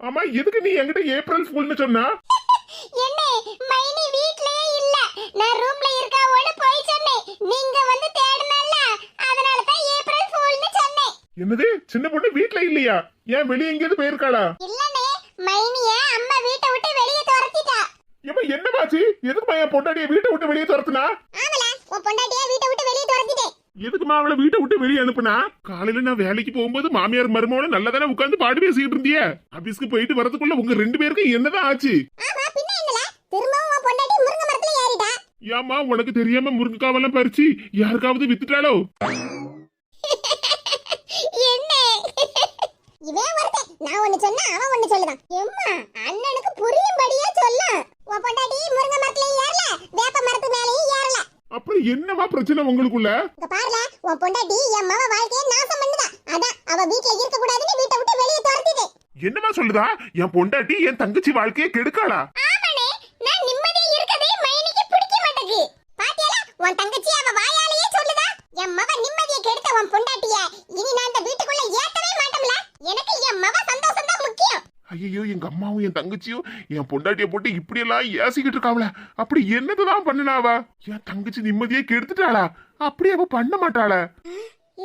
ஆமா எதுக்கு நீ என்கிட்ட ஏப்ரல் ஃபுல்னு சொன்னா? என்ன மைனி வீட்லயே இல்ல. நான் ரூம்ல இருக்காவோன்னு போய் சொன்னேன். நீங்க வந்து தேடுனல்ல. அதனால தான் ஏப்ரல் ஃபூல்னு சொன்னேன். என்னது? சின்ன பொண்ணு வீட்ல இல்லையா? ஏன் வெளியே எங்கேயாவது போயிருக்காளா? இல்லனே மைனிய அம்மா வீட்டை விட்டு வெளிய துரத்திட்டா. ஏமா என்னமாச்சு எதுக்குமா என் பொண்டாட்டிய வீட்டை விட்டு வெளியே துரத்துனா? ஆமல உன் பொண்டாட்டிய வீட்டை விட்டு வெளிய துரத்திட்டேன் எதுக்குமா அவளை வீட்டை விட்டு வெளியே அனுப்புனா? காலையில நான் வேலைக்கு போகும்போது மாமியார் மருமகளும் நல்லா தானே உட்காந்து பாடு பேசிக்கிட்டு இருந்தியே? ஆபீஸ்க்கு போயிட்டு வரதுக்குள்ள உங்க ரெண்டு பேருக்கும் என்னதான் ஆச்சு? ஏமா உனக்கு தெரியாம முருங்கைக்காவெல்லாம் பறிச்சு யாருக்காவது வித்துட்டாளோ? என்ன? இவன் ஒருத்தன். நான் ஒண்ணு சொன்னா அவன் ஒண்ணு சொல்லுதான். எம்மா அண்ணனுக்கு புரியும்படியா சொல்ல அப்புறம் என்னமா பிரச்சனை உங்களுக்குள்ள? பாருல உன் பொண்டாட்டி என் மவ வாழ்க்கைய நாசம் பண்ணுதா. அதான் அவ வீட்ல இருக்க கூடாதுன்னு வீட்டை விட்டு வெளிய துரத்திட்டேன். என்னமா சொல்லுதா? என் பொண்டாட்டி என் தங்கச்சி வாழ்க்கையை கெடுக்காளா? ஆமாண்ணே நான் நிம்மதியா இருக்கதே மைனிக்கு பிடிக்க மாட்டேங்குது. பாத்தியால உன் தங்கச்சி அவ வாயாலேயே சொல்லுதா? என் மவ நிம்மதியை கெடுத்த உன் பொண்டாட்டிய இனி நான் இந்த வீட்டுக்குள்ள ஏத்தவே மாட்டோம்ல. எனக்கு என் மவ சந்தோஷம் தான் முக்கியம். ஐயோ எங்க அம்மாவும் என் தங்கச்சியும் என் பொண்டாட்டிய போட்டு இப்படி எல்லாம் ஏசிக்கிட்டு இருக்காவல அப்படி என்னதான் பண்ணுனாவா என் தங்கச்சி நிம்மதியே கெடுத்துட்டாளா? அப்படி அவ பண்ண மாட்டாளா.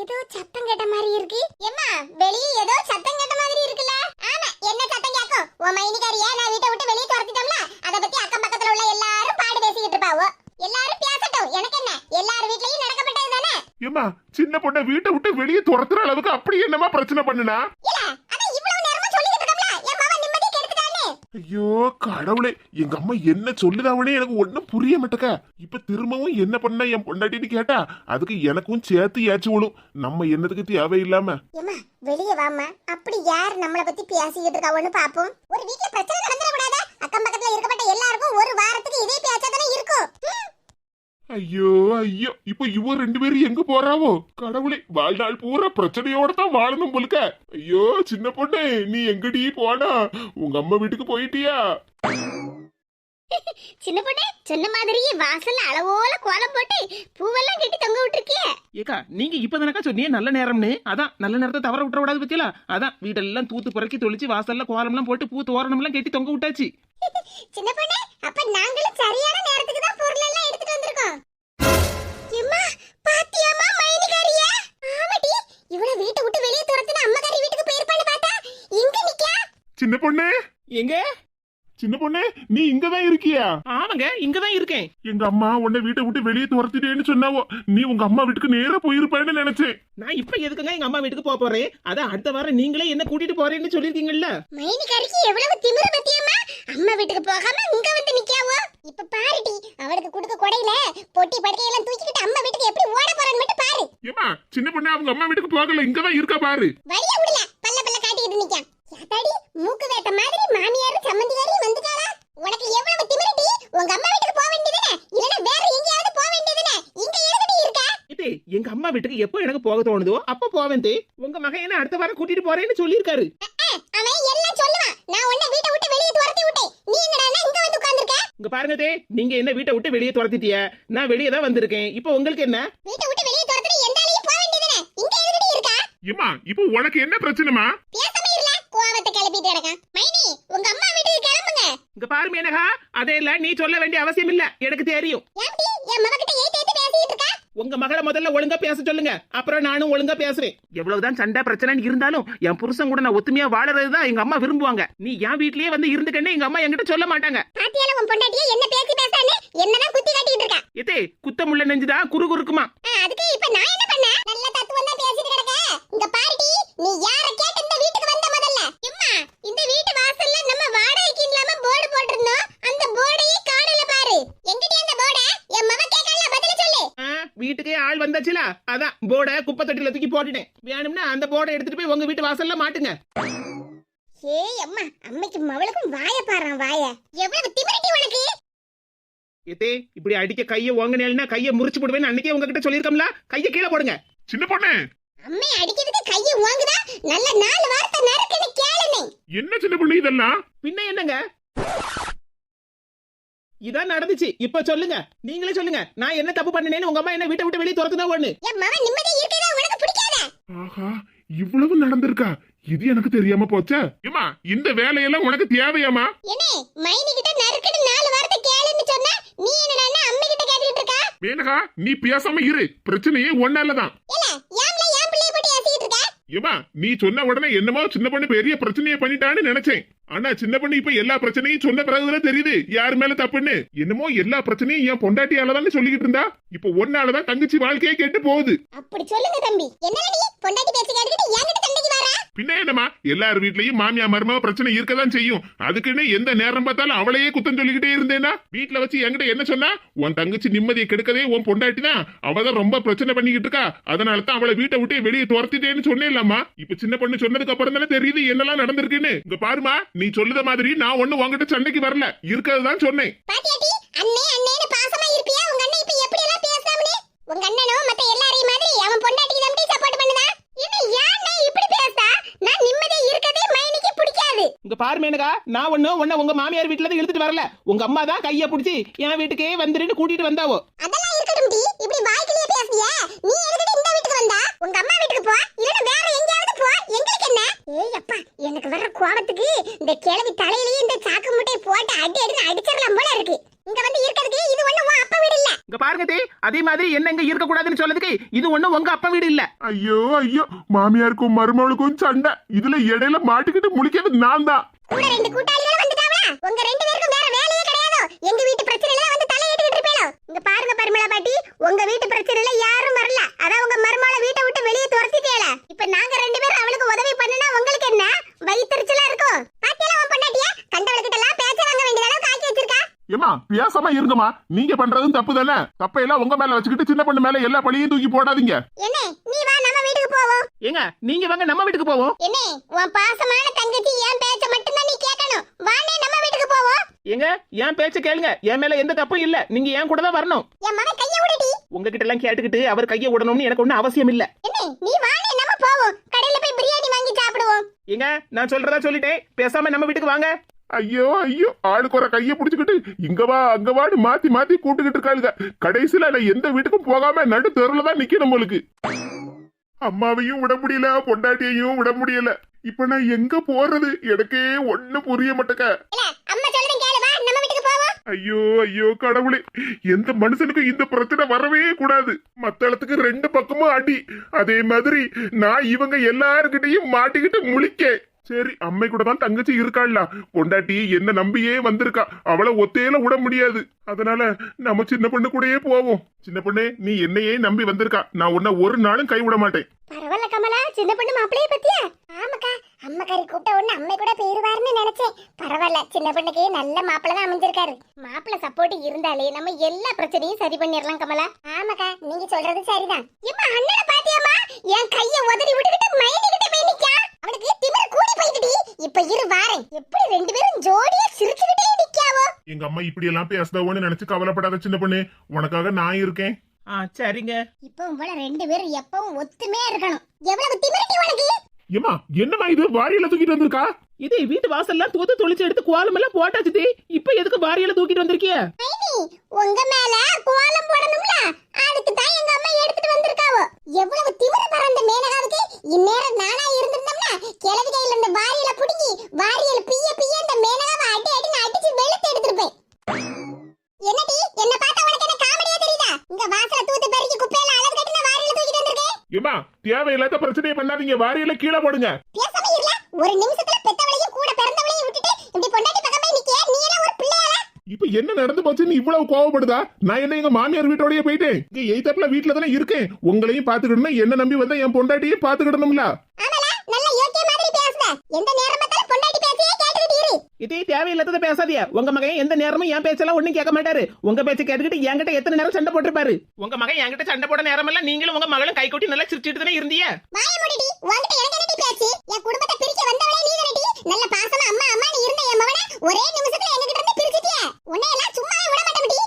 ஏதோ சத்தம் கேட்ட மாதிரி இருக்கு. எம்மா வெளிய ஏதோ சத்தம் கேட்ட மாதிரி இருக்குல்ல? ஆமா என்ன சத்தம் கேக்கும் உன் மைனிகாரியா நான் வீட்டை விட்டு வெளிய துரத்திட்டோம்ல? அத பத்தி அக்கம் பக்கத்துல உள்ள எல்லாரும் பாடு பேசிக்கிட்டு இருப்பாவோ எல்லாரும் பேசட்டும். எனக்கு என்ன? எல்லார் வீட்லயும் நடக்கப்பட்டது தானே ஏமா சின்ன பொண்ணை வீட்டை விட்டு வெளியே துரத்துற அளவுக்கு அப்படி என்னமா பிரச்சனை பண்ணுனா? ஐயோ கடவுளே எங்க அம்மா என்ன சொல்லுதாவனே எனக்கு ஒண்ணும் புரிய மாட்டேக்க. இப்ப திரும்பவும் என்ன பண்ண என் பொண்டாட்டின்னு கேட்டா அதுக்கு எனக்கும் சேர்த்து ஏச்சு விழும் நம்ம என்னதுக்கு தேவையில்லாம. ஏம்மா வெளிய வாம்மா. அப்படி யார் நம்மள பத்தி பேசிக்கிட்டு இருக்காவோன்னு பாப்போம். ஒரு வீட்டுல பிரச்சனை நடந்துட கூடாதா அக்கம் பக்கத்துல இருக்கப்பட்ட எல்லாருக்கும் ஒரு வாரத்துக்கு இதே பேச்சா தானே இருக்கும் ஐயோ ஐயோ இப்போ இவ ரெண்டு பேரும் எங்க போறாவோ? கடவுளே வாழ்நாள் பூரா பிரச்சனையோட தான் வாழணும் போலுக்க. ஐயோ சின்ன பொண்ணு நீ எங்கடி போனா? உங்க அம்மா வீட்டுக்கு போயிட்டியா? சின்ன பொண்ணு சொன்ன மாதிரியே வாசல்ல அளவோல கோலம் போட்டு பூவெல்லாம் கட்டி தொங்க விட்டுருக்கியே. ஏக்கா நீங்க இப்பதானக்கா சொன்னீங்க நல்ல நேரம்னு. அதான் நல்ல நேரத்தை தவற விட்டுற கூடாது பத்தியலா? அதான் வீடெல்லாம் தூத்து புறக்கி தொளிச்சு வாசல்ல கோலம்லாம் போட்டு பூ தோரணம்லாம் கட்டி தொங்க விட்டாச்சு. சின்ன பொண்ணு அப்ப நாங்களும் சரியான நேரத்துக்கு தான் பொருள் எல்லாம் எடுத்துட்டு வந்திருக்கோம். எம்மா பாத்தியாமா மைனிகாரியா? ஆமாடி இவள வீட்டை விட்டு வெளிய துரத்துன அம்மகாரி வீட்டுக்கு போயிருப்பான்னு பார்த்தா இங்க நிக்கா சின்ன பொண்ணு. எங்க? சின்ன பொண்ணு நீ இங்கதான் இருக்கியா? ஆமாங்க இங்கதான் இருக்கேன். எங்க அம்மா உன்னை வீட்டை விட்டு வெளியே துரத்திட்டேன்னு சொன்னாவோ நீ உங்க அம்மா வீட்டுக்கு நேரா போயிருப்பேன்னு நினைச்சேன். நான் இப்ப எதுக்குங்க எங்க அம்மா வீட்டுக்கு போக போறேன்? அதான் அடுத்த வாரம் நீங்களே என்ன கூட்டிட்டு போறேன்னு சொல்லிருக்கீங்கல்ல? மைனிகாரிக்கு எவ்வளவு திமிரு பத்தியம்மா? அம்மா வீட்டுக்கு போகாம இங்க வந்து நிக்காவோ இப்ப பாருடி அவளுக்கு கொடுக்க கொடையில பொட்டி படுக்கையெல்லாம் தூக்கிக்கிட்டு அம்மா வீட்டுக்கு எப்படி ஓட போறான்னு மட்டும் பாரு. ஏமா சின்ன பொண்ணு அவங்க அம்மா வீட்டுக்கு போகல இங்கதான் இருக்கா பாரு. வழிய விடல. பல்ல பல்ல காட்டிக்கிட்டு நிக்கான் யாத்தாடி மூக்கு வேட்ட மாதிரி மாமியாரும் சம்மந்தியாரையும் வந்துட்டாளா? உனக்கு எவ்வளவு திமிருடி? உங்க அம்மா வீட்டுக்கு போக வேண்டியதுனே? இல்லனா வேற எங்கேயாவது போக வேண்டியதுனே? இங்க எதுக்கடி இருக்கா? இதே எங்க அம்மா வீட்டுக்கு எப்போ எனக்கு போக தோணுதோ அப்ப போவேன் தே. உங்க மகன் என்ன அடுத்த வாரம் கூட்டிட்டு போறேன்னு சொல்லியிருக்காரு. அஹ், அவன் எல்லாம் சொல்லுவான். நான் உன்னை வீட்டை விட்டு வெளியே துரத்தி விட்டேன். நீ என்னடா இங்க வந்து உட்கார்ந்திருக்க? இங்க பாருங்க தே நீங்க என்ன வீட்டை விட்டு வெளியே துரத்திட்டிய? நான் வெளியே தான் வந்திருக்கேன். இப்போ உங்களுக்கு என்ன? வீட்டை விட்டு வெளியே துரத்துற எந்த ஆளையும் போக வேண்டியதுனே? இங்க எதுக்கடி இருக்கா? ஏமா இப்போ உனக்கு என்ன பிரச்சனைமா பேசாம கிடக்கான். மைனி உங்க அம்மா வீட்டுக்கு கிளம்புங்க. இங்க பாரு மேனகா அதே இல்ல நீ சொல்ல வேண்டிய அவசியம் இல்ல. எனக்கு தெரியும். ஏன்டி என் மகக்கிட்ட ஏத்து ஏத்து பேசிட்டு இருக்கா? உங்க மகளை முதல்ல ஒழுங்கா பேச சொல்லுங்க. அப்புறம் நானும் ஒழுங்கா பேசுறேன் எவ்வளவுதான் சண்டை பிரச்சனைன்னு இருந்தாலும் என் புருஷன் கூட நான் ஒத்துமையா வாழறதுதான் எங்க அம்மா விரும்புவாங்க. நீ என் வீட்லயே வந்து இருந்துக்கன்னு எங்க அம்மா என்கிட்ட சொல்ல மாட்டாங்க. பாத்தியால உன் பொண்டாட்டியே என்ன பேசி பேசானே என்னதான் குத்தி காட்டிட்டு இருக்கா? எதே குத்தமுள்ள நெஞ்சுதான் குறு குறுக்குமா ஆ, அதுக்கு இப்ப நான் என்ன பண்ண நல்ல தத்துவம் இங்க பாருடி நீ யார கேட்டு இந்த வீட்டுக்கு வந்த முதல்ல? எம்மா இந்த வீட்டு வாசல்ல நம்ம வாடகைக்கு இல்லாம போர்டு போட்டிருந்தோம். அந்த போர்டையே காணல பாரு. எங்கடி அந்த போர்ட என் மவ கேக்கல பதில சொல்லு. ஆ, வீட்டுக்கே ஆள் வந்தாச்சுல? அதான் போர்டை குப்பை தொட்டில தூக்கி போட்டுட்டேன். வேணும்னா அந்த போர்டை எடுத்துட்டு போய் உங்க வீட்டு வாசல்ல மாட்டுங்க. ஏய் அம்மா அம்மைக்கு மவளுக்கும் வாய பாறான் வாய. எவ்வளவு திமிரட்டி உனக்கு? எதே இப்படி அடிக்க கைய ஓங்கினா கைய முறிச்சு போடுவேன்னு அன்னைக்கே உங்ககிட்ட சொல்லியிருக்கோம்ல? கைய கீழே போடுங்க. சின்ன பொண்ணு அம்மை அடிக்கிறதுக்கு கைய ஓங்குதா நல்ல நாலு வார்த்தை நறுக்குன்னு கேளுனே. என்ன சின்ன பொண்ணு இதெல்லாம்? பின்ன என்னங்க? இதான் நடந்துச்சு. இப்ப சொல்லுங்க. நீங்களே சொல்லுங்க. நான் என்ன தப்பு பண்ணினேன்னு உங்க அம்மா என்ன வீட்டை விட்டு வெளியே துரத்துனா ஒண்ணு? என் மவன் நிம்மதியா இருக்கதா உனக்கு பிடிக்காத? ஆஹா இவ்வளவு நடந்திருக்கா? இது எனக்கு தெரியாம போச்சே. ஏமா இந்த வேலையெல்லாம் உனக்கு தேவையாமா என்ன மைனி கிட்ட நறுக்குன்னு நாலு வார்த்தை கேளுன்னு சொன்னா நீ என்னடா அம்மி கிட்ட கேட்டுட்டு இருக்கா? மேனகா நீ பேசாம இரு. பிரச்சனையே ஒன்னாலதான் இல்ல ஏம்ல ஏன் பிள்ளைய போட்டு ஏசிக்கிட்டு இருக்க ஏமா நீ சொன்ன உடனே என்னமோ சின்ன பொண்ணு பெரிய பிரச்சனையை பண்ணிட்டான்னு நினைச்சேன். ஆனா சின்ன பொண்ணு இப்ப எல்லா பிரச்சனையும் சொன்ன பிறகுதான் தெரியுது. யார் மேல தப்புன்னு? என்னமோ எல்லா பிரச்சனையும் என் பொண்டாட்டியாலதான் சொல்லிக்கிட்டு இருந்தா? இப்ப ஒன்னாலதான் தங்கச்சி வாழ்க்கையே கெட்டு போகுது. அப்படி சொல்லுங்க தம்பி. பின்ன என்னமா எல்லார் வீட்லயும் மாமியா மருமக பிரச்சனை இருக்கதான் செய்யும். அதுக்குன்னு எந்த நேரம் பார்த்தாலும் அவளையே குத்தம் சொல்லிக்கிட்டே இருந்தேனா வீட்ல வச்சு என்கிட்ட என்ன சொன்னா? உன் தங்கச்சி நிம்மதியை கெடுக்கதே உன் பொண்டாட்டி தான். அவதான் ரொம்ப பிரச்சனை பண்ணிக்கிட்டு இருக்கா. அதனால தான் அவளை வீட்டை விட்டு வெளியே துரத்திட்டேன்னு சொன்னேன்லாமா இப்ப சின்ன பொண்ணு சொன்னதுக்கு அப்புறம் தானே தெரியுது என்னெல்லாம் நடந்திருக்குன்னு. இங்க பாருமா நீ சொல்லுத மாதிரி நான் ஒண்ணு உன்கிட்ட சண்டைக்கு வரல. இருக்கறதுதான் சொன்னேன். பாத்தியாட்டி அண்ணே அண்ணேன்னு பாசமா இருப்பியா? உங்க அண்ணன் இப்ப எப்படி எல்லாம் பேசாமனே உங்க அண்ணனும் மத்த எல்லாரையும் மாதிரி அவன் பொண்டாட்டிக்கு தான் சப்போர்ட் பண்ணுதா? என்ன ஏன் இப்படி பேசா நான் நிம்மதியா இருக்கதே மைனிக்கு பிடிக்காது. இங்க பாரு மேனகா நான் ஒண்ணு உன்ன உங்க மாமியார் வீட்டுல இருந்து இழுத்துட்டு வரல. உங்க அம்மா தான் கைய பிடிச்சி என் வீட்டுக்கே வந்துருன்னு கூட்டிட்டு வந்தாவோ. அதெல்லாம் இருக்கட்டும் டி. இப்படி வாய்க்கிலேயே பேசுறியா? நீ எதுக்கு இந்த வீட்டுக்கு வந்தா? உங்க அம்மா வீட்டுக்கு போ இல்லனா வேற எங்கயாவது போ எங்களுக்கு என்ன ஏய் அப்பா எனக்கு வர்ற கோபத்துக்கு இந்த கிழவி தலையிலேயே இந்த சாக்கு முட்டையை போட்டு அடி அடி அடிச்சிடலாம் போல இருக்கு. இங்க வந்து இருக்கிறதுக்கு இது ஒண்ணு உன் அப்பா வீடு இல்ல. இங்க பாருங்க தே அதே மாதிரி என்ன இங்க இருக்க கூடாதுன்னு சொல்லதுக்கு இது ஒண்ணு உங்க அப்பா வீடு இல்ல. ஐயோ ஐயோ மாமியாருக்கும் மருமகளுக்கும் சண்டை. இதுல இடையில மாட்டிக்கிட்டு முழிக்கிறது நான் தான். கூட ரெண்டு கூட்டாளிகள் வந்துட்டாங்களா? உங்க ரெண்டு பேருக்கும் வேற வேலையே கிடையாதோ? எங்க வீட்டு பிரச்சனையில வந்து தலையிட்டுக்கிட்டு இருப்பேனோ? இங்க பாருங்க பரிமளா பாட்டி உங்க வீட்டு பிரச்சனையில யாரும் வரல. அதான் உங்க மருமகளை வீட்டை விட்டு வெளியே துரத்திட்டேல. இப்ப நாங்க ரெண்டு பேரும் அவளுக்கு உதவி பண்ணுனா உங்களுக்கு என்ன வயிற்றுச்சலா இருக்கும் பாத்தியெல்லாம் உன் பொண்டாட்டியா கண்டவளுக்கிட்ட எல்லாம் பேச்ச வாங்க வேண்டிய அளவுக்கு ஆக்கி வச்சிருக்கா ஏமா பேசாம இருங்கம்மா. நீங்க பண்றதும் தப்பு தானே தப்பையெல்லாம் உங்க மேல வச்சுக்கிட்டு சின்ன பொண்ணு மேல எல்லா பழியும் தூக்கி போடாதீங்க. என்ன நீ வா நம்ம வீட்டுக்கு போவோம். ஏங்க நீங்க வாங்க நம்ம வீட்டுக்கு போவோம். என்ன உன் பாசமான தங்கச்சி என் பேச்ச மட்டும் தான் நீ கேட்கணும். வானே நம்ம வீட்டுக்கு போவோம். ஏங்க என் பேச்ச கேளுங்க. என் மேல எந்த தப்பும் இல்ல. நீங்க என் கூட தான் வரணும். என் மகன் கைய விடுடி உங்ககிட்ட எல்லாம் கேட்டுக்கிட்டு அவர் கையை விடணும்னு எனக்கு ஒன்றும் அவசியம் இல்ல. என்ன நீ வானே நம்ம போவோம். கடையில போய் பிரியாணி வாங்கி சாப்பிடுவோம். ஏங்க நான் சொல்றதா சொல்லிட்டேன். பேசாம நம்ம வீட்டுக்கு வாங்க. ஐயோ ஐயோ ஆளுக்கு ஒரு கைய புடிச்சுக்கிட்டு இங்க வா அங்க வான்னு மாத்தி மாத்தி கூட்டுக்கிட்டு இருக்காளுங்க. கடைசியில நான் எந்த வீட்டுக்கும் போகாம நடு தெருல தான் நிக்கணும் உங்களுக்கு அம்மாவையும் விட முடியல பொண்டாட்டியையும் விட முடியல. இப்ப நான் எங்க போறது? எனக்கே ஒண்ணு புரிய மாட்டேக்க ஐயோ ஐயோ கடவுளே எந்த மனுஷனுக்கும் இந்த பிரச்சனை வரவே கூடாது. மத்தளத்துக்கு ரெண்டு பக்கமும் அடி. அதே மாதிரி நான் இவங்க எல்லாருக்கிட்டையும் மாட்டிக்கிட்டு முழிக்க சரி அம்மை கூட தான் தங்கச்சி இருக்காள்ல. பொண்டாட்டி என்ன நம்பியே வந்திருக்கா. அவளை ஒத்தையில விட முடியாது. அதனால நம்ம சின்ன பொண்ணு கூடயே போவோம். சின்ன பொண்ணே நீ என்னையே நம்பி வந்திருக்கா. நான் உன்ன ஒரு நாளும் கை விட மாட்டேன். பரவாயில்ல கமலா சின்ன பொண்ணு மாப்பிளைய பத்தியா? ஆமாக்கா அம்மா கறி கூப்பிட்ட உடனே அம்மை கூட போயிருவாருன்னு நினைச்சேன். பரவாயில்ல சின்ன பொண்ணுக்கு நல்ல மாப்பிள்ள தான் அமைஞ்சிருக்காரு. மாப்பிள்ள சப்போர்ட் இருந்தாலே நம்ம எல்லா பிரச்சனையும் சரி பண்ணிடலாம் கமலா. ஆமாக்கா நீங்க சொல்றது சரிதான். இப்ப அண்ணனை பாத்தியாமா என் கைய உதறி விட்டுக்கிட்டு அம்மா இப்படி எல்லாம் பேசுதவோன்னு நினைச்சு கவலைப்படாத சின்ன பொண்ணு. உனக்காக நான் இருக்கேன். ஆ சரிங்க. இப்பவும் போல ரெண்டு பேரும் எப்பவும் ஒத்துமையா இருக்கணும். எவ்வளவு திமிரட்டி உனக்கு? ஏமா என்னம்மா இது? வாரியில தூக்கிட்டு வந்திருக்கா? இது வீட்டு வாசல்லாம் தூத்து தொளிச்சு எடுத்து கோலம் எல்லாம் போட்டாச்சு தே. இப்ப எதுக்கு வாரியில தூக்கிட்டு வந்திருக்கிய? மைனி உங்க மேல கோலம் போடணும்ல? அதுக்கு தான் எங்க அம்மா எடுத்துட்டு வந்திருக்காவோ. எவ்வளவு திமிரு பறந்த மேனகாவுக்கு இந்நேரம் நானா இருந்திருந்தோம்னா கிழவி கையில இந்த வாரியல புடுங்கி வாரியல பிய பிய இந்த மேனகாவை அடி அடின்னு அடிச்சு வெளுத்து எடுத்திருப்பேன் என்னடி? என்ன பார்த்தா உனக்கு என்ன காமெடியா தெரியுதா? இங்க வாசல தூத்து பெருக்கி குப்பையில அளவு கட்டி நான் வாரியல தூக்கிட்டு வந்திருக்கேன் ஏமா தேவையில்லாத பிரச்சனையை பண்ணாதீங்க. வாரியில கீழே போடுங்க. பேசாம இருல ஒரு நிமிஷத்துல பெத்தவளையும் கூட பிறந்தவளையும் விட்டுட்டு இப்படி பொண்டாட்டி பக்கமே நிக்க நீ எல்லாம் ஒரு பிள்ளையால இப்ப என்ன நடந்து போச்சுன்னு இவ்வளவு கோவப்படுதா? நான் என்ன எங்க மாமியார் வீட்டோடய போயிட்டேன். இங்க எய்தாப்புல வீட்டுல தானே இருக்கேன். உங்களையும் பாத்துக்கிடணும் என்ன நம்பி வந்தா என் பொண்டாட்டியும் பாத்துக்கிடணும்ல ஆமால நல்ல யோக்கிய மாதிரி பேசுற. எந்த நேரம் பார்த்தாலும் பொண்டாட்டி பேச்சையே கேட்டுக்கிட்டு இரு இதே தேவையில்லாதத பேசாதீங்க. உங்க மகன் எந்த நேரமும் என் பேச்செல்லாம் ஒண்ணும் கேட்க மாட்டாரு. உங்க பேச்ச கேட்டுக்கிட்டு என்கிட்ட எத்தனை நேரம் சண்டை போட்டிருப்பாரு? உங்க மகன் என்கிட்ட சண்டை போட நேரம் எல்லாம் நீங்களும் உங்க மகளும் கை கொட்டி நல்லா சிரிச்சிட்டு தானே இருந்தீங்க? வாய மூடிடி உன்கிட்ட எனக்கு என்னடி பேச்சு? என் குடும்பத்தை பிரிக்க வந்தவளே நீ தானடி நல்ல பாசமா அம்மா அம்மா நீ இருந்த என் மவனை ஒரே நிமிஷத்துல என்கிட்ட இருந்து பிரிச்சிட்டியே. உன்னை எல்லாம் சும்மாவே விட மாட்டேன்டி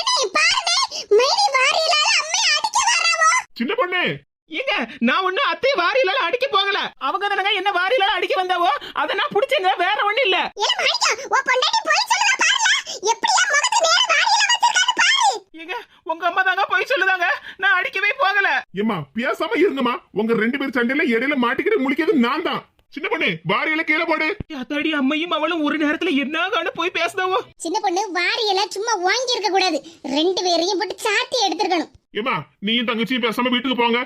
என்ன பாருங்க. மைனி வாரியலால அம்மைய அடிக்க வராவோ சின்ன பொண்ணு ஏங்க நான் ஒண்ணும் அத்தை வாரியில அடிக்க போகல. அவங்க தானங்க என்ன வாரியில அடிக்க வந்தாவோ அதை நான் புடிச்சேங்க வேற ஒண்ணும் இல்ல. வாரியல ஏங்க உங்க அம்மா தாங்க போய் சொல்லுதாங்க. நான் அடிக்கவே போகல. ஏமா பேசாம இருங்கம்மா. உங்க ரெண்டு பேர் சண்டையில இடையில மாட்டிக்கிட்டு முழிக்கிறது நான் தான். சின்ன பொண்ணு வாரியில கீழே போடு. அத்தாடி அம்மையும் அவளும் ஒரு நேரத்துல என்ன காண போய் பேசுதாவோ. சின்ன பொண்ணு வாரியெல்லாம் சும்மா வாங்கி இருக்க கூடாது. ரெண்டு பேரையும் போட்டு சாத்தி எடுத்திருக்கணும். ஏமா நீயும் தங்கச்சியும் பேசாம வீட்டுக்கு போங்க.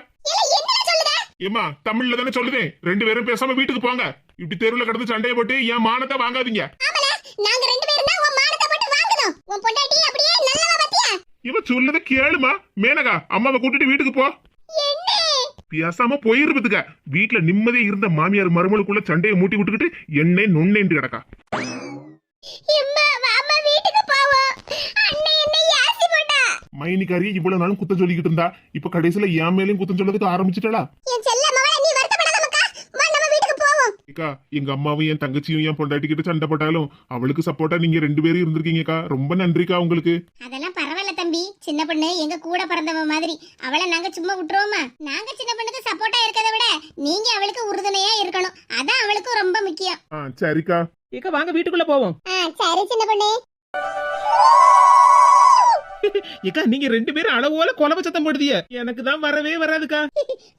ஏமா தமிழ்ல தானே சொல்லுதேன் ரெண்டு பேரும் பேசாம வீட்டுக்கு போங்க. இப்படி தெருவுல கிடந்து சண்டையை போட்டு என் மானத்தை வாங்காதீங்க. நாங்க ரெண்டு பேரும் தான் உன் மானத்தை போட்டு வாங்குனோம் உன் பொண்டாட்டி அப்படியே நல்லவா பாத்தியா? இவ சொல்லத கேளுமா. மேனகா அம்மாவை கூட்டிட்டு வீட்டுக்கு போ. என்ன? பேசாம போயிருப்பதுக்க வீட்டுல நிம்மதியா இருந்த மாமியார் மருமலுக்குள்ள சண்டையை மூட்டி விட்டுக்கிட்டு எண்ணெய் நொண்ணேன்ட்டு கிடக்கா. மைனிக்காரி இவ்வளவு நாளும் குத்தம் சொல்லிக்கிட்டு இருந்தா. இப்ப கடைசியில என் மேலயும் குத்தம் சொல்லதுக்கு ஆரம்பிச்சிட்டாளா? என் செல்ல மவள நீ வருத்தப்படாத மக்கா வா நம்ம வீட்டுக்கு போவோம். ஏக்கா எங்க அம்மாவும் என் தங்கச்சியும் என் பொண்டாட்டிக்கிட்டு சண்டை போட்டாலும் அவளுக்கு சப்போர்ட்டா நீங்க ரெண்டு பேரும் இருந்திருக்கீங்கக்கா. ரொம்ப நன்றிக்கா உங்களுக்கு. அதெல்லாம் பரவாயில்ல தம்பி. சின்ன பொண்ணு எங்க கூட பிறந்தவ மாதிரி. அவளை நாங்க சும்மா விட்டுருவோமா? நாங்க சின்ன பொண்ணுக்கு சப்போர்ட்டா இருக்கதை விட நீங்க அவளுக்கு உறுதுணையா இருக்கணும். அதான் அவளுக்கு ரொம்ப முக்கியம். ஆ சரிக்கா. ஏக்கா வாங்க வீட்டுக்குள்ள போவோம். ஆ சரி சின்ன பொண்ணு. ஏக்கா நீங்க ரெண்டு பேரும் அளவோல குழம்பு சத்தம் போடுதிய எனக்கு தான் வரவே வராதுக்கா.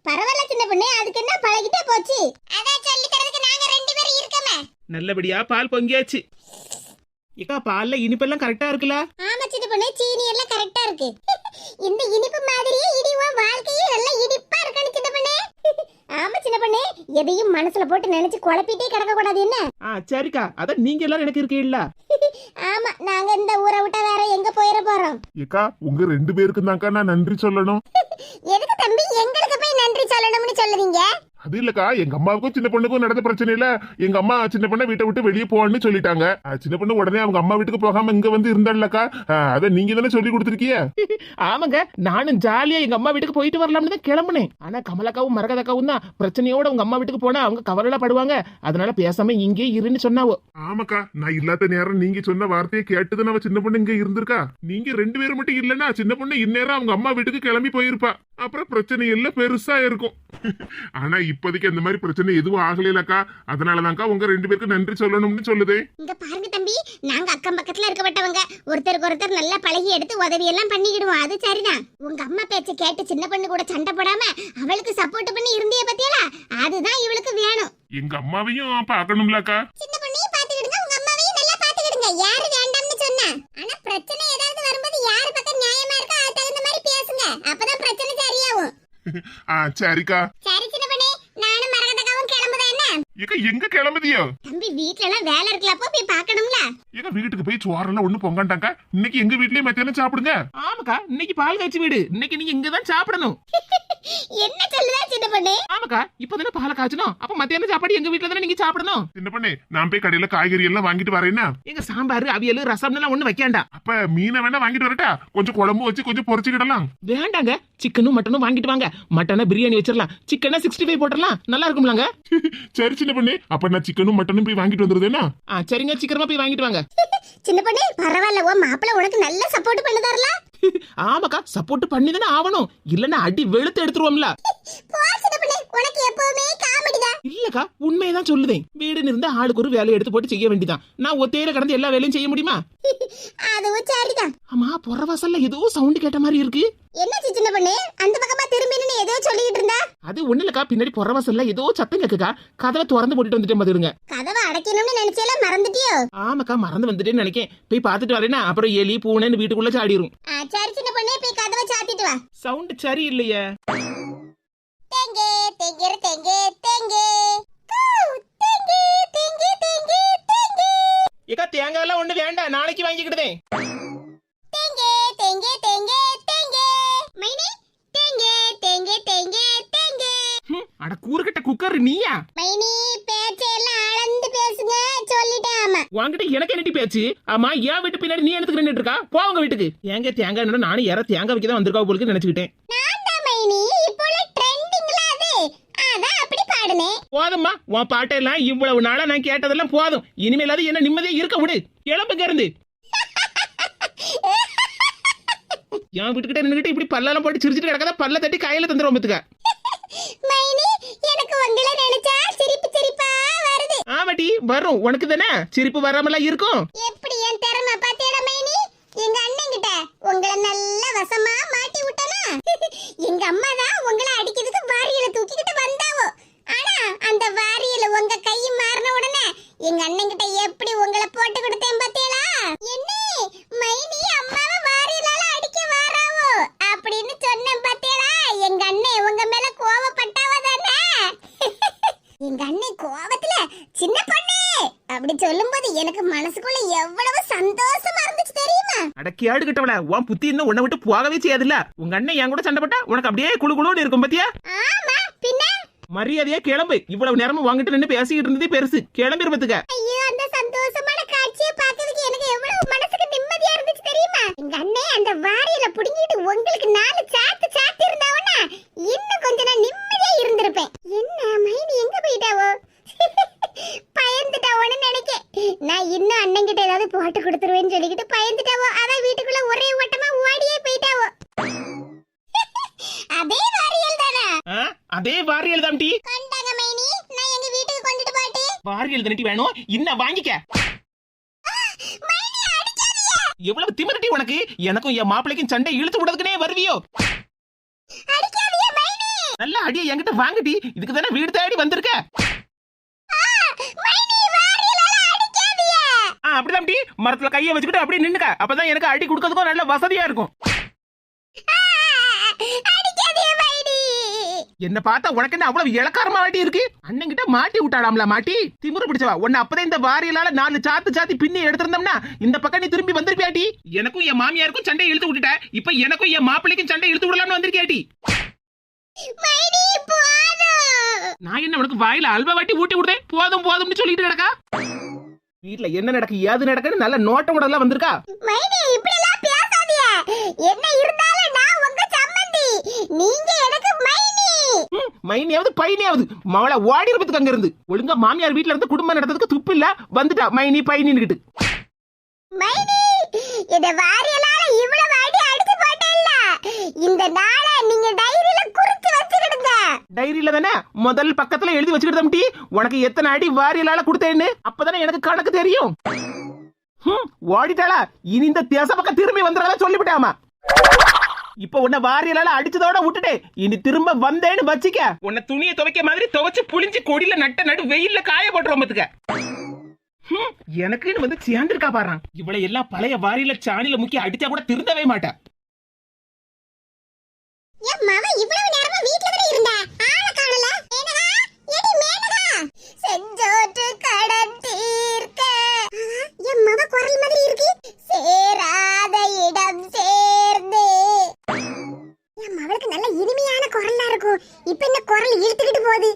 பரவாயில்ல சின்ன பொண்ணு. அதுக்கு என்ன பழகிட்டே போச்சு? அதான் சொல்லி தரதுக்கு நாங்க ரெண்டு பேரும் இருக்கமே. நல்லபடியா பால் பொங்கியாச்சு. ஏக்கா பால்ல இனிப்பெல்லாம் கரெக்டா இருக்குல்ல? ஆமா சின்ன பொண்ணு சீனி எல்லாம் கரெக்டா இருக்கு. இந்த இனிப்பு மாதிரியே உன் வாழ்க்கையும் நல்லா இனிப்பா இருக்கணும் சின்ன பொண்ணு. ஆமா சின்ன பொண்ணு எதையும் மனசுல போட்டு நினைச்சு குழப்பிட்டே கிடக்க கூடாது என்ன? ஆ சரிக்கா. அதான் நீங்க எல்லாரும் எனக்கு இருக்கீங்களா ஆமா நாங்க இந்த ஊரை விட்டா வேற எங்க போயிட போறோம்? ஏக்கா உங்க ரெண்டு பேருக்கு தான்க்கா நான் நன்றி சொல்லணும். எதுக்கு தம்பி எங்களுக்கு போய் நன்றி சொல்லணும்னு சொல்லுவீங்க அது இல்லக்கா எங்க அம்மாவுக்கும் சின்ன பொண்ணுக்கும் நடந்த பிரச்சனை இல்ல எங்க அம்மா சின்ன பொண்ணை வீட்டை விட்டு வெளியே போன்னு சொல்லிட்டாங்க. சின்ன பொண்ணு உடனே அவங்க அம்மா வீட்டுக்கு போகாம இங்க வந்து இருந்தாள்லக்கா அத நீங்க தானே சொல்லி கொடுத்துருக்கீங்க? ஆமாங்க நானும் ஜாலியா எங்க அம்மா வீட்டுக்கு போயிட்டு வரலாம்னு தான் கிளம்புனேன். ஆனா கமலக்காவும் மரகதக்காவும் தான் பிரச்சனையோட உங்க அம்மா வீட்டுக்கு போனா அவங்க கவலையில படுவாங்க. அதனால பேசாம இங்கே இருன்னு சொன்னாவோ. ஆமாக்கா நான் இல்லாத நேரம் நீங்க சொன்ன வார்த்தையை கேட்டுதான் அவ சின்ன பொண்ணு இங்க இருந்திருக்கா? நீங்க ரெண்டு பேரும் மட்டும் இல்லனா சின்ன பொண்ணு இந்நேரம் அவங்க அம்மா வீட்டுக்கு கிளம்பி போயிருப்பா. அப்புறம் பிரச்சனை எல்லாம் பெருசா இருக்கும். ஆனா இப்போதைக்கு அந்த மாதிரி பிரச்சனை எதுவும் ஆகலைலக்கா. அதனாலதான்க்கா உங்க ரெண்டு பேருக்கு நன்றி சொல்லணும்னு சொல்லுதே. இங்க பாருங்க தம்பி நாங்க அக்கம் பக்கத்துல இருக்கப்பட்டவங்க ஒருத்தருக்கு ஒருத்தர் நல்லா பழகி எடுத்து உதவி எல்லாம் பண்ணிக்கிடுவோம். அது சரிதான். உங்க அம்மா பேச்ச கேட்டு சின்ன பொண்ணு கூட சண்டை போடாம அவளுக்கு சப்போர்ட் பண்ணி இருந்திய பத்தியலா அதுதான் இவளுக்கு வேணும். எங்க அம்மாவையும் பார்க்கணும்லக்கா. சின்ன பொண்ணையும் பாத்துக்கிடுங்க உங்க அம்மாவையும் நல்லா பாத்துக்கிடுங்க யாரு வேண்டாம்னு சொன்னா. ஆனா பிரச்சனை ஏதாவது வரும்போது யாரு பக்கம் நியாயமா இருக்கோ அது தகுந்த மாதிரி பேசுங்க. அப்பதான் பிரச்சனை சரியாகும். ஆ சரிக்கா. சரி again. ஏக்கா எங்க கிளம்புதியோ? தம்பி வீட்ல எல்லாம் வேலை இருக்குல்லப்போ போய் பார்க்கணும்ல? ஏக்கா வீட்டுக்கு போய் சோறெல்லாம் ஒண்ணு பொங்கண்டாக்கா? இன்னைக்கு எங்க வீட்லயே மத்தியானம் சாப்பிடுங்க. ஆமாக்கா இன்னைக்கு பால் காய்ச்சி வீடு. இன்னைக்கு நீங்க இங்கதான் சாப்பிடணும். என்ன சொல்லுதா சின்ன பொண்ணு? ஆமாக்கா இப்பதானே பாலை காய்ச்சணும். அப்ப மத்தியான சாப்பாடு எங்க வீட்டுல தானே நீங்க சாப்பிடணும்? சின்ன பொண்ணு நான் போய் கடையில காய்கறி எல்லாம் வாங்கிட்டு வரேன்னா எங்க சாம்பார் அவியல் ரசம்னு எல்லாம் ஒண்ணு வைக்காண்டா. அப்ப மீனை வேணா வாங்கிட்டு வரட்டா? கொஞ்சம் குழம்பு வச்சு கொஞ்சம் பொரிச்சுக்கிடலாம் வேண்டாங்க சிக்கனும் மட்டனும் வாங்கிட்டு வாங்க. மட்டனை பிரியாணி வச்சிடலாம். சிக்கனை சிக்ஸ்டி ஃபைவ் போட்டுடலாம். நல்லா இருக்கும்லாங்க? சரி சின்ன பொண்ணு? அப்ப நான் சிக்கனும் மட்டனும் போய் வாங்கிட்டு வந்துருதேனா ஆ சரிங்க. சீக்கிரமா போய் வாங்கிட்டு வாங்க. சின்ன பொண்ணு பரவாயில்ல. ஓ மாப்பிள்ள உனக்கு நல்ல சப்போர்ட் பண்ணுதாருல? ஆமாக்கா சப்போர்ட் பண்ணி தானே ஆகணும். இல்லன்னா அடி வெளுத்து எடுத்துருவோம்ல. போ சின்ன பொண்ணு. உனக்கு எப்பவுமே இல்லக்கா உண்மையதான் சொல்லுதேன். வீடுன்னு இருந்தா ஆளுக்கு ஒரு வேலையை எடுத்து போட்டு செய்ய வேண்டியதான் நான் ஒத்தையில கடந்து எல்லா வேலையும் செய்ய முடியுமா? அதுவும் சரிதான் ஆமா புறவாசல்ல ஏதோ சவுண்ட் கேட்ட மாதிரி இருக்கு. என்னாச்சு சின்ன பொண்ணு? அந்த பக்கமா திரும்பி நின்னு ஏதோ சொல்லிட்டு இருந்தா? அது ஒண்ணு இல்லக்கா பின்னாடி புறவாசல்ல ஏதோ சத்தம் கேக்குக்கா. கதவை திறந்து போட்டுட்டு வந்துட்டேன் பாத்துருங்க கதவை அடைக்கணும்னு நினைச்சேல மறந்துட்டியோ? ஆமாக்கா மறந்து வந்துட்டேன்னு நினைக்கேன். போய் பார்த்துட்டு வரேன்னா அப்புறம் எலி பூனைன்னு வீட்டுக்குள்ள சாடிரும். சரி சின்ன பொண்ணு போய் கதவை சாத்திட்டு வா. சவுண்ட் சரி இல்லையே தேங்கே தேங்கிரு தேங்கே தேங்கே தேங்கே தேங்கே தேங்கே தேங்கே ஏக்கா தேங்காய் எல்லாம் ஒண்ணு வேண்டாம். நாளைக்கு வாங்கிக்கிட்டதே தேங்கே தேங்கே தேங்கே தேங்கே மைனி தேங்கே தேங்கே தேங்கே தேங்கே அட கூறுகட்ட குக்கர் நீயா? மைனி பேச்செல்லாம் அளந்து பேசுங்க சொல்லிட்டேன் ஆமா. உன்கிட்ட எனக்கு என்னடி பேச்சு? ஆமா என் வீட்டு பின்னாடி நீ எனக்கு நின்னுட்டு இருக்கா? போ உங்க வீட்டுக்கு. ஏங்க தேங்காய் நானும் யாரோ தேங்காய் வைக்க தான் வந்திருக்கா போலுக்கு நினைச்சுக்கிட்டேன். நான் தான் மைனி இப்போ பாடுனேன் போதும்மா உன் பாட்டெல்லாம் இவ்வளவு நாளா நான் கேட்டதெல்லாம் போதும். இனிமேலாவது என்ன நிம்மதியா இருக்க விடு. கிளம்புங்க இருந்து என் வீட்டுக்கிட்ட நின்னுகிட்டு இப்படி பல்லெல்லாம் போட்டு சிரிச்சிட்டு கிடக்காத பல்ல தட்டி கையில தந்துரும் பத்துக்க. மைனி எனக்கு உங்களை நினைச்சா சிரிப்பு சிரிப்பா வருது. வரும். உனக்கு தானே? சிரிப்பு வராமலாம் இருக்கும். எப்படி என் திறமை பாத்தியடா மைனி? எங்க அண்ணன் கிட்ட உங்களை நல்ல வசமா மாட்டி விட்டனா எங்க அம்மா தான் உங்களை அடிக்கிறதுக்கு வாரியல தூக்கிக்கிட்டு வந்தாவோ ஆனா அந்த வாரியல உங்க கை மாறின உடனே எங்க அண்ணன் கிட்ட எப்படி உங்களை போட்டு கொடுத்தேன் பாத்தீங்களா என்ன மைனி அம்மாவை வாரியலால அடிக்க வாராவோ அப்படின்னு சொன்னேன் பாத்தீங்களா எங்க அண்ணன் உங்க மேல கோவப்பட்டாவ தானே எங்க அண்ணன் கோவத்துல சின்ன பொண்ணு அப்படி சொல்லும்போது எனக்கு மனசுக்குள்ள எவ்வளவு சந்தோஷமா இருந்துச்சு அடக்கியாடு கிட்டவள உன் புத்தி இன்னும் உன்னை விட்டு போகவே செய்யாதுல்ல. உங்க அண்ணன் என் கூட சண்டை போட்டா உனக்கு அப்படியே குழு குழுன்னு இருக்கும் பாத்தியா? ஆமா பின்ன? மரியாதையா கிளம்பு. இவ்வளவு நேரமும் வாங்கிட்டு நின்று பேசிக்கிட்டு இருந்ததே பெருசு. கிளம்பி இருப்பதுக்க ஐயோ அந்த சந்தோஷமான காட்சியை பார்க்கிறதுக்கு எனக்கு எவ்வளவு மனசுக்கு நிம்மதியா இருந்துச்சு தெரியுமா? எங்க அண்ணே அந்த வாரியில புடுங்கிட்டு உங்களுக்கு நாலு சாத்து சாத்தி இருந்தாவனா இன்னும் கொஞ்ச நான் நிம்மதியா இருந்திருப்பேன் என்ன மைனி எங்க போயிட்டாவோ பயந்துட்டாவோன்னு நினைக்கேன் நான் இன்னும் அண்ணன் கிட்ட ஏதாவது போட்டு கொடுத்துருவேன்னு சொல்லிக்கிட்டு பயந்துட்டாவோ அதான் வீட்டுக்குள்ள ஒரே ஓட்டமா ஓடியே போயிட்டாவோ அதே வாரியல் தானா ஆ? தான் டீ கண்டாங்க மைனி நான் எங்க வீட்டுக்கு கொண்டுட்டு போட்டு வாரியல் தானே வேணும் இன்ன வாங்கிக்க. எவ்வளவு திமிரட்டி உனக்கு? எனக்கும் என் மாப்பிளைக்கும் சண்டை இழுத்து விடுறதுக்குனே வருவியோ? நல்ல அடியை என்கிட்ட வாங்கிட்டி இதுக்கு தானே வீடு தேடி வந்திருக்க? அப்படிதான் மரத்துல கையை வச்சுக்கிட்டு அப்படியே நின்னுக்க. அப்பதான் எனக்கு அடி கொடுக்கறதுக்கும் நல்ல வசதியா இருக்கும். என்ன பார்த்தா உனக்கு என்ன அவ்வளவு இளக்காரமா வாட்டி இருக்கு? அண்ணன் கிட்ட மாட்டி விட்டாடாம்ல மாட்டி? திமிரு பிடிச்சவா? உன்னை அப்பதான் இந்த வாரியலால நாலு சாத்து சாத்தி பின்னி எடுத்திருந்தோம்னா இந்த பக்கம் நீ திரும்பி வந்திருப்பியாட்டி எனக்கும் என் மாமியாருக்கும் சண்டை இழுத்து விட்டுட்ட. இப்ப எனக்கும் என் மாப்பிள்ளைக்கும் சண்டை இழுத்து விடலாம்னு வந்திருக்கியாட்டி நான் என்ன உனக்கு வாயில அல்வா வாட்டி ஊட்டி விடுறேன்? போதும் போதும்னு சொல்லிட்டு நடக்கா வீட்ல என்ன நடக்கு ஏது நடக்குன்னு நல்ல நோட்டம் விடலாம் வந்திருக்கா? மைனி இப்படி எல்லாம் பேசாதீங்க. என்ன இருந்தாலும் நான் உங்க சம்மந்தி நீங்க மைனியாவது பையனியாவது மவளை ஓடி இருப்பதுக்கு அங்க இருந்து ஒழுங்கா மாமியார் வீட்ல இருந்து குடும்பம் நடத்துறதுக்கு துப்பு இல்ல. வந்துட்டா மைனி பையனின்னுகிட்டு மைனி வாரியலால இவ்வளவு அடி அடிச்சு போட்டேல்ல இந்த நாளை நீங்க டைரியில குறிச்சு வச்சுக்கிடுங்க. டைரியில தானே? முதல் பக்கத்துல எழுதி வச்சுக்கிட்டு டீ உனக்கு எத்தனை அடி வாரியலால கொடுத்தேன்னு? அப்பதானே எனக்கு கணக்கு தெரியும். ஓடிட்டாளா? இனி இந்த தேச பக்கம் திரும்பி வந்துடுறதா சொல்லிவிட்டாமா? இப்ப உன்னை வாரியலால அடிச்சதோட விட்டுட்டு. இனி திரும்ப வந்தேன்னு வச்சிக்க. உன்னை துணியை துவைக்க மாதிரி துவைச்சு புளிஞ்சு கொடியில நட்ட நடு வெயில்ல காய போட்டுரும் பாத்துக்க. ஹம், எனக்குன்னு வந்து சேர்ந்திருக்கா பாறான் இவளை எல்லாம் பழைய வாரியில சாணியில முக்கி அடிச்சா கூட திருந்தவே மாட்டா என் மவ இவ்வளவு நேரமா வீட்ல தானே இருந்தா? ஆள காணல. மேனகா? எடி மேனகா? செஞ்சோட்டு கடன் தீர்க்க என் மவ குரல் மாதிரி இருக்கு. சேராத இடம் சேர்ந்து இப்ப இந்த குரல் இழுத்துக்கிட்டு போகுது?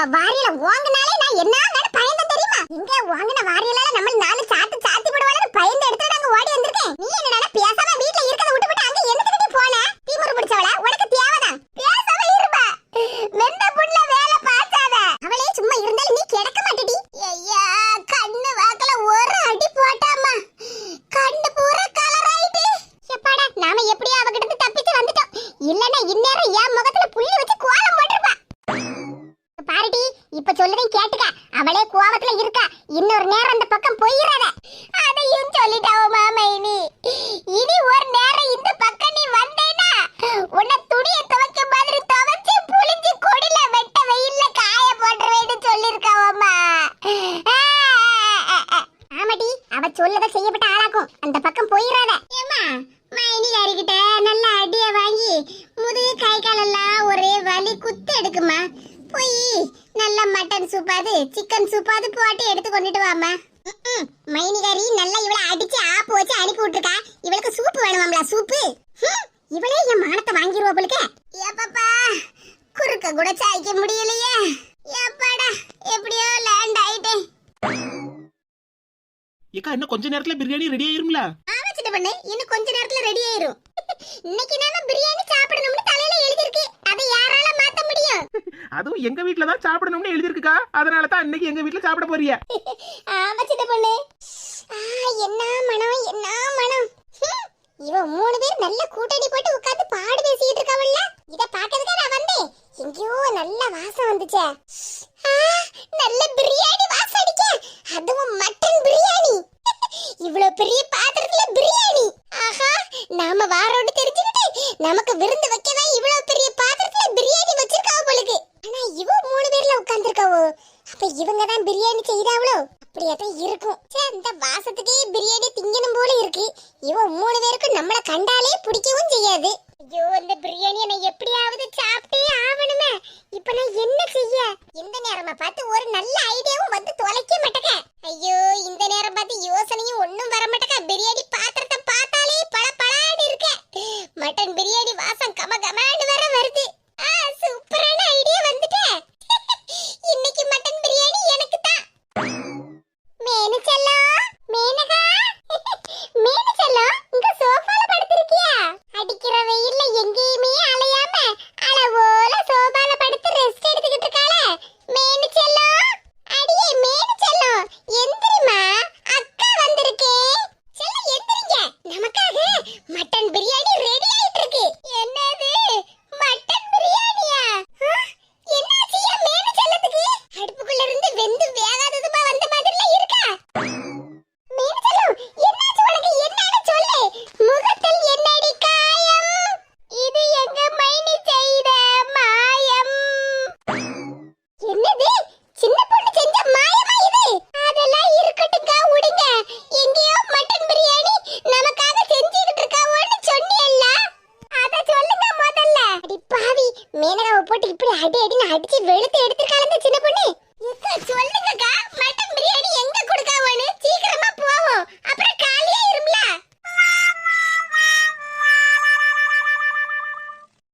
அவ வாரியில வாங்கினாலே நான் என்ன பயந்து தெரியுமா? இங்க வாங்கின வாரியலால நம்ம நாலு சாத்து கொஞ்ச நேரத்துல பிரியாணி ரெடி ஆயிரும்ல? ஆமா சின்ன பண்ணே இன்னும் கொஞ்ச நேரத்துல ரெடி ஆயிரும். இன்னைக்கு நான் பிரியாணி சாப்பிடணும்னு தலையில எழுதி இருக்கு அதை யாரால மாத்த முடியும்? அதுவும் எங்க வீட்ல தான் சாப்பிடணும்னு எழுதி இருக்குக்கா அதனால தான் இன்னைக்கு எங்க வீட்ல சாப்பிட போறிய. ஆமா சின்ன பொண்ணு. என்ன மனம் என்ன மனம்? இவன் மூணு பேர் நல்ல கூட்டணி போட்டு உட்கார்ந்து பாடு பேசிட்டு இருக்காவல்ல? இத பாக்கிறதுக்கு நான் வந்தேன். எங்கேயோ நல்ல வாசம் வந்துச்சே. நல்ல பிரியாணி வாசம் அடிக்க. அதுவும் மட்டன் பிரியாணி. இவ்வளவு பெரிய பாத்திரத்துல பிரியாணி. ஆஹா நாம ஒன்று தெரிஞ்சுக்கிட்டு நமக்கு விருந்து வைக்கவே இவ்வளவு பெரிய பாத்திரத்துல பிரியாணி வச்சிருக்கா போலுக்கு. ஆனா இவ மூணு பேர்ல உட்கார்ந்துருக்காவோ. அப்ப இவங்க தான் பிரியாணி செய்தாவளோ? அப்படியாதான் இருக்கும். சே அந்த வாசத்துக்கே பிரியாணி திங்கணும் போல இருக்கு. இவ மூணு பேருக்கும் நம்மள கண்டாலே பிடிக்கவும் செய்யாது. ஐயோ இந்த பிரியாணி நான் எப்படியாவது